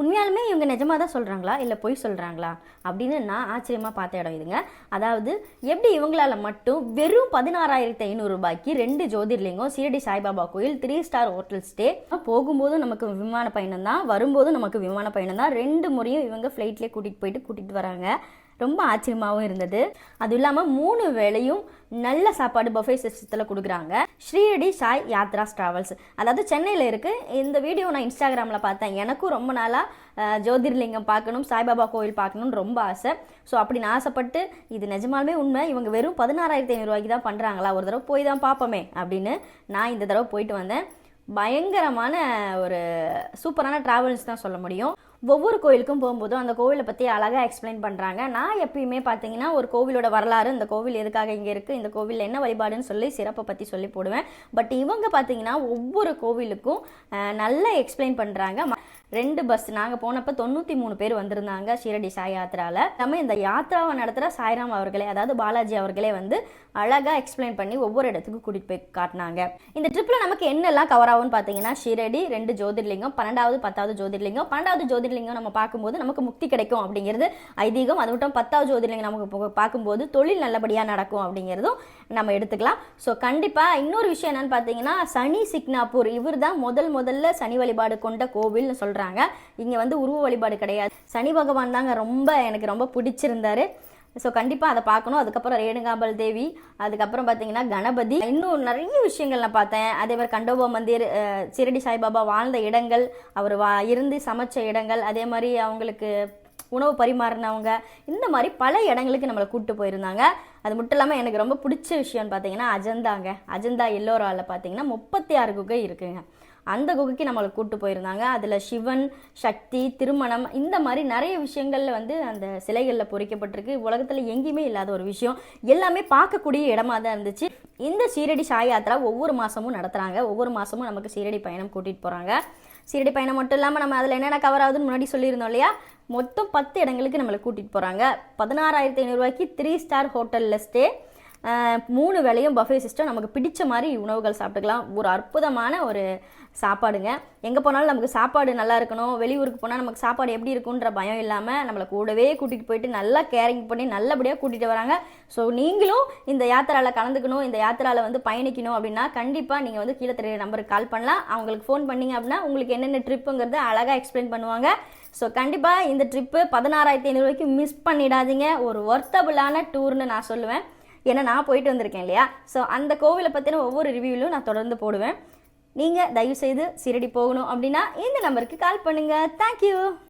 உண்மையாலுமே இவங்க நிஜமாக தான் சொல்கிறாங்களா இல்லை பொய் சொல்கிறாங்களா அப்படின்னு நான் ஆச்சரியமாக பார்த்த இடம் இதுங்க. அதாவது எப்படி இவங்களால மட்டும் வெறும் பதினாறாயிரத்தி ஐநூறு ரூபாய்க்கு ரெண்டு ஜோதிர்லிங்கம் சீரடி சாய்பாபா கோயில் த்ரீ ஸ்டார் ஹோட்டல் ஸ்டே போகும்போதும் நமக்கு விமான பயணம் தான் வரும்போதும் நமக்கு விமான பயணம் தான் ரெண்டு முறையும் இவங்க ஃப்ளைட்லேயே கூட்டிகிட்டு போயிட்டு கூட்டிகிட்டு வராங்க. ரொம்ப ஆச்சரியமாகவும் இருந்தது. அதுவும் இல்லாமல் மூணு வேளையும் நல்ல சாப்பாடு பஃபே சிஸ்டத்தில் கொடுக்குறாங்க. ஸ்ரீரடி சாய் யாத்ராஸ் ட்ராவல்ஸ் அதாவது சென்னையில் இருக்குது இந்த வீடியோ நான் இன்ஸ்டாகிராமில் பார்த்தேன். எனக்கும் ரொம்ப நாளாக ஜோதிர்லிங்கம் பார்க்கணும் சாய்பாபா கோயில் பார்க்கணும்னு ரொம்ப ஆசை. ஸோ அப்படி நான் ஆசைப்பட்டு இது நிஜமாலுமே உண்மை. இவங்க வெறும் பதினாறாயிரத்தி ஐநூறுரூவாய்க்கு தான் பண்ணுறாங்களா ஒரு தடவை போய் தான் பார்ப்போமே அப்படின்னு நான் இந்த தடவை போயிட்டு வந்தேன். பயங்கரமான ஒரு சூப்பரான ட்ராவல்ஸ் தான் சொல்ல முடியும். ஒவ்வொரு கோயிலுக்கும் போகும்போதும் அந்த கோவிலை பற்றி அழகாக எக்ஸ்பிளைன் பண்ணுறாங்க நான் எப்பயுமே பார்த்தீங்கன்னா ஒரு கோவிலோட வரலாறு இந்த கோவில் எதுக்காக இங்கே இருக்குது இந்த கோவிலில் என்ன வழிபாடுன்னு சொல்லி சிறப்பை பற்றி சொல்லி போடுவேன். பட் இவங்க பார்த்தீங்கன்னா ஒவ்வொரு கோவிலுக்கும் நல்லா எக்ஸ்பிளைன் பண்ணுறாங்க ரெண்டு பஸ் நாங்கள் போனப்போ தொண்ணூற்றி மூணு பேர் வந்திருந்தாங்க ஷீரடி சாய் யாத்திராவில் நம்ம இந்த யாத்திராவை நடத்துகிற சாய்ராம் அவர்களே அதாவது பாலாஜி அவர்களே வந்து அழகாக எக்ஸ்பிளைன் பண்ணி ஒவ்வொரு இடத்துக்கும் கூட்டிகிட்டு போய் காட்டினாங்க. இந்த ட்ரிப்பில் நமக்கு என்னெல்லாம் கவர் ஆகும்னு பார்த்தீங்கன்னா ஷீரடி ரெண்டு ஜோதிர்லிங்கம் பன்னெண்டாவது பத்தாவது ஜோதிர்லிங்கம் பன்னெண்டாவது ஜோதிர்லிங்கம் நம்ம பார்க்கும்போது நமக்கு முக்தி கிடைக்கும் அப்படிங்கிறது ஐதீகம். அது மட்டும் பத்தாவது ஜோதிர்லிங்கம் நமக்கு பார்க்கும்போது தொழில் நல்லபடியாக நடக்கும் அப்படிங்கிறதும் நம்ம எடுத்துக்கலாம். ஸோ கண்டிப்பாக இன்னொரு விஷயம் என்னன்னு பார்த்தீங்கன்னா சனி சிக்னாப்பூர் இவர் தான் முதல் முதல்ல சனி வழிபாடு கொண்ட கோவில்னு சொல்கிறாங்க இங்கே வந்து உருவ வழிபாடு கிடையாது. சனி பகவான் தாங்க ரொம்ப எனக்கு ரொம்ப பிடிச்சிருந்தாரு. ஸோ கண்டிப்பாக அதை பார்க்கணும். அதுக்கப்புறம் ரேணுகாம்பல் தேவி அதுக்கப்புறம் பார்த்தீங்கன்னா கணபதி. இன்னும் நிறைய விஷயங்கள் நான் பார்த்தேன். அதே மாதிரி கண்டோபா மந்திர் சிரடி சாய்பாபா வாழ்ந்த இடங்கள் அவர் வா இருந்து சமைச்ச இடங்கள் அதே மாதிரி அவங்களுக்கு உணவு பரிமாறினவங்க இந்த மாதிரி பல இடங்களுக்கு நம்மளை கூப்பிட்டு போயிருந்தாங்க. அது மட்டும் இல்லாமல் எனக்கு ரொம்ப பிடிச்ச விஷயம்னு பார்த்தீங்கன்னா அஜந்தாங்க. அஜந்தா எல்லோராவில் பார்த்தீங்கன்னா முப்பத்தி ஆறு குகை இருக்குங்க. அந்த குகைக்கு நம்மளை கூப்பிட்டு போயிருந்தாங்க. அதில் சிவன் சக்தி திருமணம் இந்த மாதிரி நிறைய விஷயங்கள்ல வந்து அந்த சிலைகளில் பொறிக்கப்பட்டிருக்கு. உலகத்தில் எங்கேயுமே இல்லாத ஒரு விஷயம். எல்லாமே பார்க்கக்கூடிய இடமா தான் இருந்துச்சு. இந்த சீரடி சாய் யாத்திரா ஒவ்வொரு மாதமும் நடத்துகிறாங்க ஒவ்வொரு மாதமும் நமக்கு சீரடி பயணம் கூட்டிகிட்டு போகிறாங்க சீரடி பயணம் மட்டும் இல்லாமல் நம்ம அதில் என்னென்ன கவர் ஆகுதுன்னு முன்னாடி சொல்லியிருந்தோம் இல்லையா? மொத்தம் பத்து இடங்களுக்கு நம்மளை கூட்டிகிட்டு போகிறாங்க பதினாறாயிரத்தி ஐநூறுரூவாய்க்கு த்ரீ ஸ்டார் ஹோட்டலில் ஸ்டே மூணு வேலையும் பஃபே சிஸ்டம் நமக்கு பிடிச்ச மாதிரி உணவுகள் சாப்பிட்டுக்கலாம். ஒரு அற்புதமான ஒரு சாப்பாடுங்க. எங்கே போனாலும் நமக்கு சாப்பாடு நல்லா இருக்கணும். வெளியூருக்கு போனால் நமக்கு சாப்பாடு எப்படி இருக்குன்ற பயம் இல்லாமல் நம்மளை கூடவே கூட்டிகிட்டு போயிட்டு நல்லா கேரிங் பண்ணி நல்லபடியாக கூட்டிகிட்டு வராங்க. ஸோ நீங்களும் இந்த யாத்திராவில் கலந்துக்கணும் இந்த யாத்திராவில் வந்து பயணிக்கணும் அப்படின்னா கண்டிப்பாக நீங்கள் வந்து கீழே தெரிய நம்பருக்கு கால் பண்ணலாம். அவங்களுக்கு ஃபோன் பண்ணிங்க அப்படின்னா உங்களுக்கு என்னென்ன ட்ரிப்புங்கிறத அழகாக எக்ஸ்பிளைன் பண்ணுவாங்க. ஸோ கண்டிப்பாக இந்த ட்ரிப்பு பதினாறாயிரத்தி ஐநூறுரூவாய்க்கு மிஸ் பண்ணிடாதீங்க. ஒரு ஒர்த்தபுளான டூர்னு நான் சொல்லுவேன். ஏன்னா நான் போயிட்டு வந்திருக்கேன் இல்லையா? ஸோ அந்த கோவிலை பற்றின ஒவ்வொரு ரிவ்யூவிலும் நான் தொடர்ந்து போடுவேன். நீங்கள் தயவுசெய்து சீரடி போகணும் அப்படின்னா இந்த நம்பருக்கு கால் பண்ணுங்கள் தேங்க்யூ